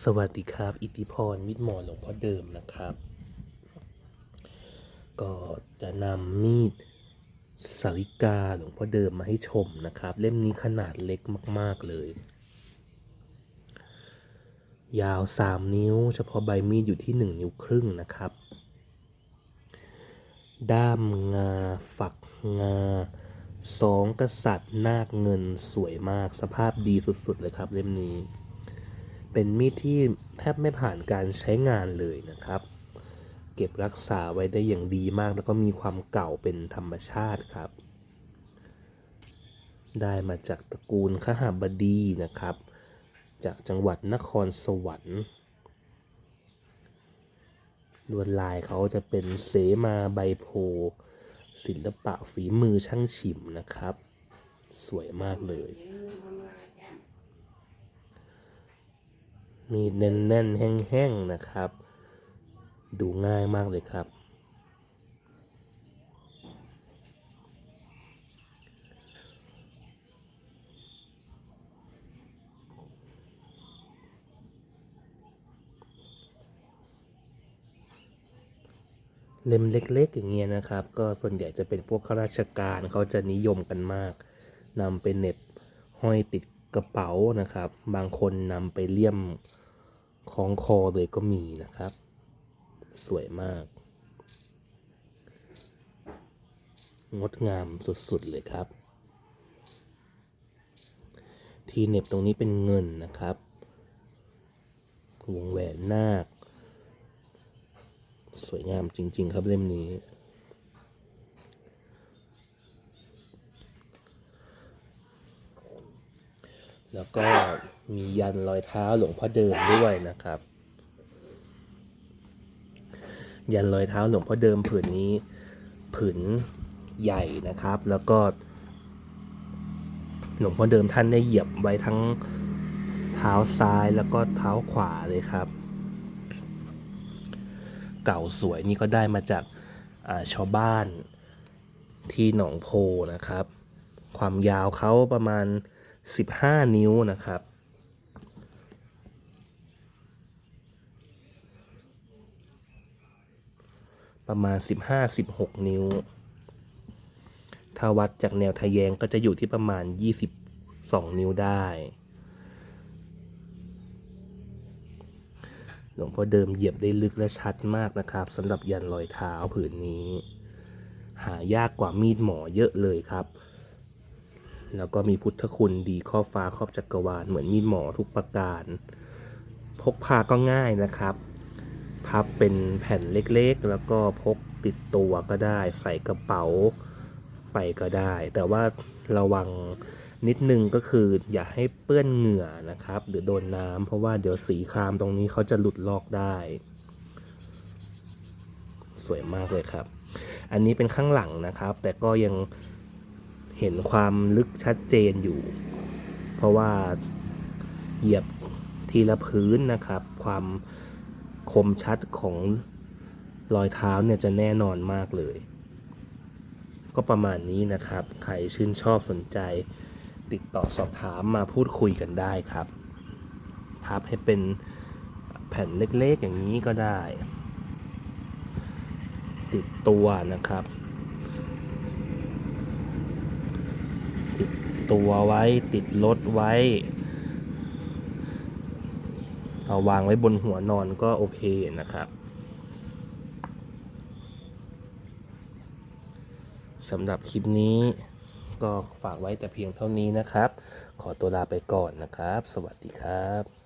สวัสดีครับ อิทธิพรมิตรหมอหลวงพ่อเดิมนะครับ ก็จะนำมีดสาริกาหลวงพ่อเดิมมาให้ชมนะครับ เล่มนี้ขนาดเล็กมาก ๆเลย ยาว 3 นิ้ว เฉพาะใบมีดอยู่ที่ 1 นิ้วครึ่งนะครับ ด้ามงา ฝักงาสองกษัตริย์นาคเงินสวยมากสภาพดีสุด ๆ เลยครับเล่มนี้ เป็นมีดที่แทบไม่ผ่านการใช้งานเลยนะครับ เก็บรักษาไว้ได้อย่างดีมาก แล้วก็มีความเก่าเป็นธรรมชาติครับ ได้มาจากตระกูลขหบดีนะครับ จากจังหวัดนครสวรรค์ลวดลายเขาจะเป็นเสมาใบโพศิลปะฝีมือช่างฉิมนะครับ สวยมากเลย มีแน่นๆ แห้งๆ นะครับ ดูง่ายมากเลยครับ เล่มเล็กๆ อย่างเงี้ยนะครับ ก็ส่วนใหญ่จะเป็นพวกข้าราชการเขาจะนิยมกันมากนำไปเหน็บห้อยติด กระเป๋านะครับ บางคนนำไปเลี่ยมคล้องคอเลยก็มีนะครับ สวยมาก งดงามสุดๆเลยครับ ทีเน็บตรงนี้เป็นเงินนะครับ วงแหวนนาค สวยงามจริง ๆ ครับเล่มนี้ แล้วก็มียันรอยเท้าหลวงพ่อเดิมด้วยนะครับ ยันรอยเท้าหลวงพ่อเดิมผืนนี้ผืนใหญ่นะครับ แล้วก็ หลวงพ่อเดิมท่านได้เหยียบไว้ทั้งเท้าซ้ายแล้วก็เท้าขวาเลยครับ เก่าสวยนี่ก็ได้มาจากาชาวบ้านที่หนองโพนะครับ ความยาวเขาประมาณ 15 นิ้วนะครับ ประมาณ 15-16 นิ้ว ถ้าวัดจากแนวทะแยงก็จะอยู่ที่ประมาณ 22 นิ้วได้ หลวงพ่อเดิมเหยียบได้ลึกและชัดมากนะครับสำหรับยันรอยเท้าผืนนี้ หายากกว่ามีดหมอเยอะเลยครับ แล้วก็มีพุทธคุณดีครอบฟ้าครอบจักรวาลเหมือนมีดหมอทุกประการ พกพาก็ง่ายนะครับ พับเป็นแผ่นเล็กๆ แล้วก็พกติดตัวก็ได้ ใส่กระเป๋าไปก็ได้ แต่ว่าระวังนิดนึงก็คืออย่าให้เปื้อนเหงื่อนะครับ หรือโดนน้ำเพราะว่าเดี๋ยวสีครามตรงนี้เขาจะหลุดลอกได้ สวยมากเลยครับ อันนี้เป็นข้างหลังนะครับ แต่ก็ยัง เห็นความลึกชัดเจนอยู่ เพราะว่าเหยียบทีละพื้นนะครับ ความคมชัดของรอยเท้าเนี่ยจะแน่นอนมากเลย ก็ประมาณนี้นะครับ ใครชื่นชอบสนใจ ติดต่อสอบถามมาพูดคุยกันได้ครับพับให้เป็นแผ่นเล็กๆอย่างนี้ก็ได้ ติดตัวนะครับ ติด ตัวไว้ ติดรถไว้เอาวางไว้บนหัวนอนก็โอเคนะครับสำหรับคลิปนี้ก็ฝากไว้แต่เพียงเท่านี้นะครับ ขอตัวลาไปก่อนนะครับ สวัสดีครับ